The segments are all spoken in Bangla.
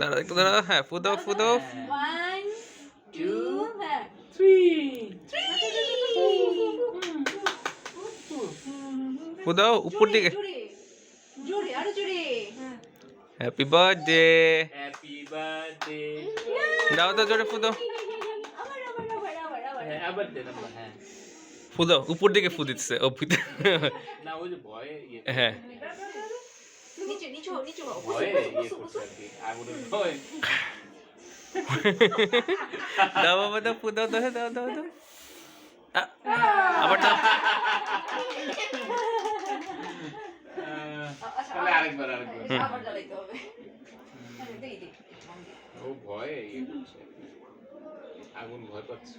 দাঁড়া একটু দাঁড়া হ্যাঁ ফু দাও ফু দাও। ওয়ান টু হ্যাঁ ফু দাও উপর দিকে। জোরে আরও জোরে হ্যাপি বার্থডে হ্যাপি বার্থডে দাও দাও জোরে ফু দাও। হ্যাঁ হ্যাঁ। ফু দাও উপর দিকে ফু দিচ্ছে ও ভিতরে না ওই যে ভয়ে ইয়ে হ্যাঁ। নিচে নিচে নিচে দাও বাবা দাও দাও দাও দাও দাও দাও আবার দাও ভয় আগুন ভয় পাচ্ছে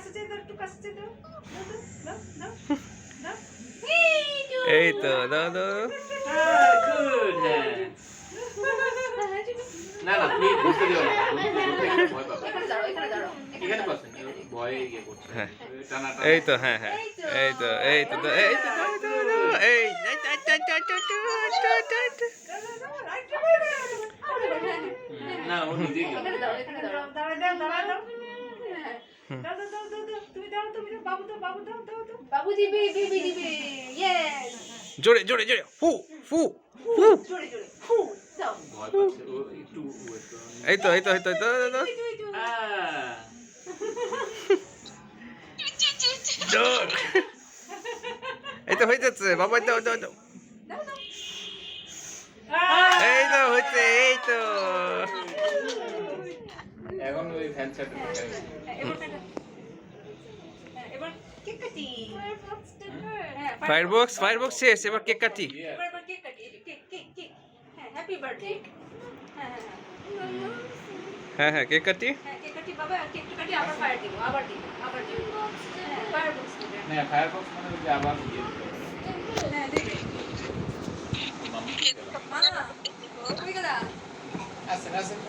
এই তো দাও দাও না না তুমি বুঝতে দিও এই তো হ্যাঁ হ্যাঁ এই তো এই তো এই তো এই না ও নিজে দাঁড়া দাও, দাও। হ্যাঁ। দাও, দাও, দাও, দাও, দাও। তুমি দাও, তুমি দাও, বাবু দাও, বাবু দাও, দাও, দাও। বাবু দিবে বেবি দিবে ইয়েস জোরে জোরে জোরে ফু ফু ফু জোরে জোরে দাও এই তো এই তো এই তো এই তো, জোর। এই তো হয়ে যাচ্ছে বাবা দাও দাও দাও এই তো হচ্ছে এই তো এখন ওই ফ্যান হ্যাঁ, কেক কাটি হ্যাঁ ফায়ার বক্স ফায়ার বক্স শেষ এবার কেক কাটি এবার এবার কেক কাটি এই যে কেক কেক কেক হ্যাঁ হ্যাপি বার্থডে হ্যাঁ হ্যাঁ হ্যাঁ হ্যাঁ হ্যাঁ কেক কাটি হ্যাঁ কেক কাটি বাবা কেক কাটি আবার ফায়ার দিব আবার দিব আবার দিব হ্যাঁ ফায়ার বক্স দিবে না ফায়ারবক্স মানে ওই যে আবার ইয়ে দিতে হবে। হ্যাঁ দিবে মাম্মি মা কই গেলা আসেন আসেন